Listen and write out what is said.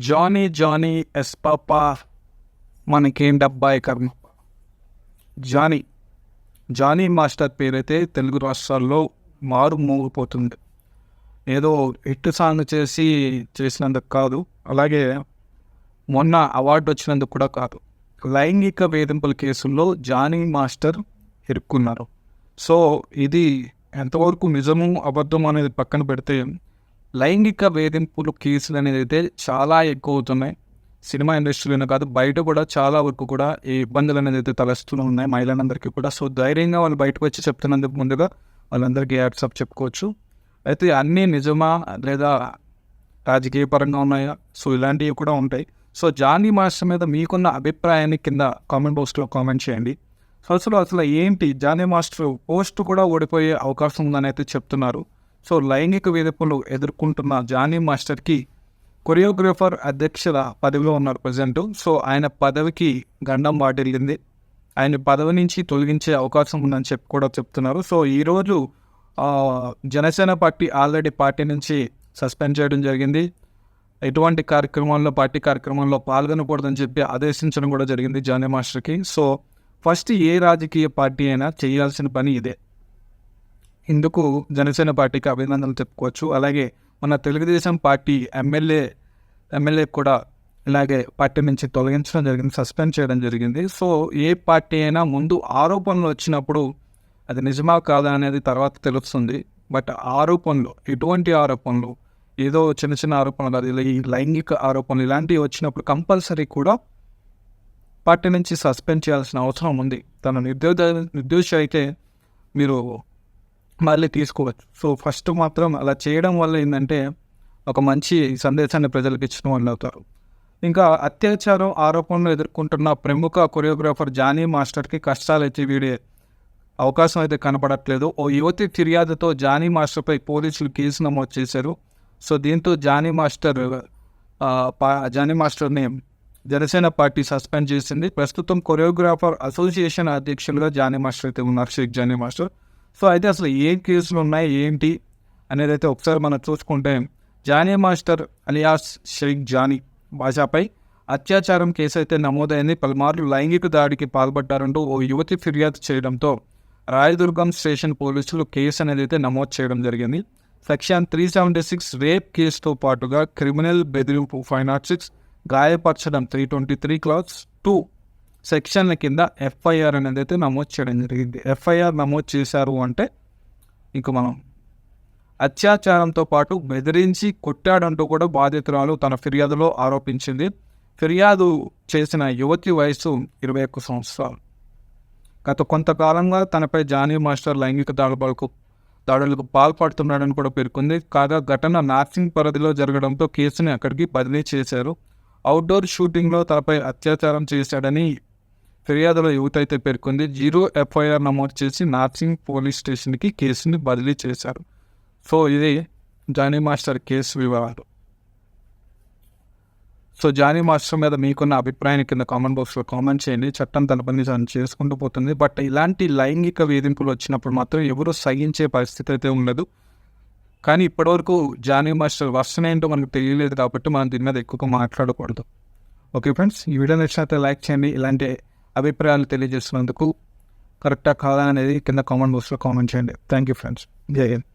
Johnny Johnny yes పాపా మనకేం డబ్బాయి కర్మ? జానీ జానీ మాస్టర్ పేరైతే తెలుగు రాష్ట్రాల్లో మారు మోగిపోతుంది. ఏదో హిట్ సాంగ్ చేసి చేసినందుకు కాదు అలాగే మొన్న అవార్డు వచ్చినందుకు కూడా కాదు. లైంగిక వేధింపుల కేసుల్లో జానీ మాస్టర్ ఇరుక్కున్నారు. సో ఇది ఎంతవరకు నిజము అబద్ధం అనేది పక్కన పెడితే లైంగిక వేధింపులు కేసులు అనేది అయితే చాలా ఎక్కువ అవుతున్నాయి సినిమా ఇండస్ట్రీలోనే కాదు బయట కూడా చాలా వరకు కూడా ఈ ఇబ్బందులు అనేది అయితే తలస్తూనే ఉన్నాయి మహిళలందరికీ కూడా. సో ధైర్యంగా వాళ్ళు బయటకు వచ్చి చెప్తున్నందుకు ముందుగా వాళ్ళందరికీ యాడ్సప్ చెప్పుకోవచ్చు. అయితే అన్నీ నిజమా లేదా రాజకీయ పరంగా ఉన్నాయా? సో ఇలాంటివి కూడా ఉంటాయి. సో జానీ మాస్టర్ మీద మీకున్న అభిప్రాయాన్ని కింద కామెంట్ బాక్స్లో కామెంట్ చేయండి. సో అసలు అసలు ఏంటి? జానీ మాస్టర్ పోస్ట్ కూడా ఓడిపోయే అవకాశం ఉందని అయితే చెప్తున్నారు. సో లైంగిక వేధింపులు ఎదుర్కొంటున్న జానీ మాస్టర్కి కొరియోగ్రాఫర్ అధ్యక్షుల పదవిలో ఉన్నారు ప్రజెంట్. సో ఆయన పదవికి గండం వాటిల్లింది ఆయన పదవి నుంచి తొలగించే అవకాశం ఉందని చెప్పి కూడా చెప్తున్నారు. సో ఈరోజు జనసేన పార్టీ ఆల్రెడీ పార్టీ నుంచి సస్పెండ్ చేయడం జరిగింది. ఎటువంటి కార్యక్రమాల్లో పార్టీ కార్యక్రమంలో పాల్గొనకూడదని చెప్పి ఆదేశించడం కూడా జరిగింది జానీ మాస్టర్కి. సో ఫస్ట్ ఏ రాజకీయ పార్టీ అయినా చేయాల్సిన పని ఇదే. ఇందుకు జనసేన పార్టీకి అభినందనలు చెప్పుకోవచ్చు. అలాగే మన తెలుగుదేశం పార్టీ ఎమ్మెల్యే ఎమ్మెల్యే కూడా ఇలాగే పార్టీ నుంచి తొలగించడం జరిగింది సస్పెండ్ చేయడం జరిగింది. సో ఏ పార్టీ అయినా ముందు ఆరోపణలు వచ్చినప్పుడు అది నిజమా కాదా అనేది తర్వాత తెలుస్తుంది. బట్ ఆరోపణలు ఎటువంటి ఆరోపణలు ఏదో చిన్న చిన్న ఆరోపణలు కాదు ఇలా ఈ లైంగిక ఆరోపణలు ఇలాంటివి వచ్చినప్పుడు కంపల్సరీ కూడా పార్టీ నుంచి సస్పెండ్ చేయాల్సిన అవసరం ఉంది. తన నిర్దోష నిర్దోషి అయితే మీరు మళ్ళీ తీసుకోవచ్చు. సో ఫస్ట్ మాత్రం అలా చేయడం వల్ల ఏంటంటే ఒక మంచి సందేశాన్ని ప్రజలకు ఇచ్చిన వాళ్ళు అవుతారు. ఇంకా అత్యాచారం ఆరోపణలు ఎదుర్కొంటున్న ప్రముఖ కొరియోగ్రాఫర్ జానీ మాస్టర్కి కష్టాలు అయితే వీడే అవకాశం అయితే కనపడట్లేదు. ఓ యువతి ఫిర్యాదుతో జానీ మాస్టర్పై పోలీసులు కేసు నమోదు చేశారు. సో దీంతో జానీ మాస్టర్ పా- జానీ మాస్టర్ని జనసేన పార్టీ సస్పెండ్ చేసింది. ప్రస్తుతం కొరియోగ్రాఫర్ అసోసియేషన్ అధ్యక్షులుగా జానీ మాస్టర్ అయితే ఉన్నారు షేక్ జానీ మాస్టర్. సో అయితే అసలు ఏ కేసులు ఉన్నాయి ఏంటి అనేది అయితే ఒకసారి మనం చూసుకుంటే జానీ మాస్టర్ అలియాస్ షేక్ జానీ భాషపై అత్యాచారం కేసు అయితే నమోదైంది. పలుమార్లు లైంగిక దాడికి పాల్పడ్డారంటూ ఓ యువతి ఫిర్యాదు చేయడంతో రాయదుర్గం స్టేషన్ పోలీసులు కేసు అనేది అయితే నమోదు చేయడం జరిగింది. Section three seventy six rape కేసుతో పాటుగా క్రిమినల్ బెదిరింపు five nought six గాయపరచడం three twenty three class two సెక్షన్ల కింద ఎఫ్ఐఆర్ అనేది అయితే నమోదు చేయడం జరిగింది. ఎఫ్ఐఆర్ నమోదు చేశారు అంటే ఇంక మనం అత్యాచారంతో పాటు బెదిరించి కొట్టాడంటూ కూడా బాధితురాలు తన ఫిర్యాదులో ఆరోపించింది. ఫిర్యాదు చేసిన యువతి వయసు ఇరవై ఒక్క సంవత్సరాలు. గత కొంతకాలంగా తనపై జానీ మాస్టర్ లైంగిక దాడులకు దాడులకు పాల్పడుతున్నాడని కూడా పేర్కొంది. కాగా ఘటన నార్సింగ్ పరిధిలో జరగడంతో కేసుని అక్కడికి బదిలీ చేశారు. అవుట్డోర్ షూటింగ్లో తనపై అత్యాచారం చేశాడని ఫిర్యాదులో యువత అయితే పేర్కొంది జీరో ఎఫ్ఐఆర్ నమోదు చేసి నార్సింగ్ పోలీస్ స్టేషన్కి కేసుని బదిలీ చేశారు. సో ఇది జానీ మాస్టర్ కేసు వివరాలు. సో జానీ మాస్టర్ మీద మీకున్న అభిప్రాయాన్ని కింద కామెంట్ బాక్స్లో కామెంట్ చేయండి. చట్టం తన పని చేసుకుంటూ పోతుంది. బట్ ఇలాంటి లైంగిక వేధింపులు వచ్చినప్పుడు మాత్రం ఎవరు సహించే పరిస్థితి అయితే ఉండదు. కానీ ఇప్పటివరకు జానీ మాస్టర్ వర్షన్ ఏంటో మనకు తెలియలేదు కాబట్టి మనం దీని మీద ఎక్కువగా మాట్లాడకూడదు. ఓకే ఫ్రెండ్స్ ఈ వీడియో నచ్చినట్లయితే లైక్ చేయండి. ఇలాంటి అభిప్రాయాలు తెలియజేస్తున్నందుకు కరెక్టా కాదా అనేది కింద కామెంట్ బాక్స్లో కామెంట్ చేయండి. థ్యాంక్ యూ ఫ్రెండ్స్ జై హింద్.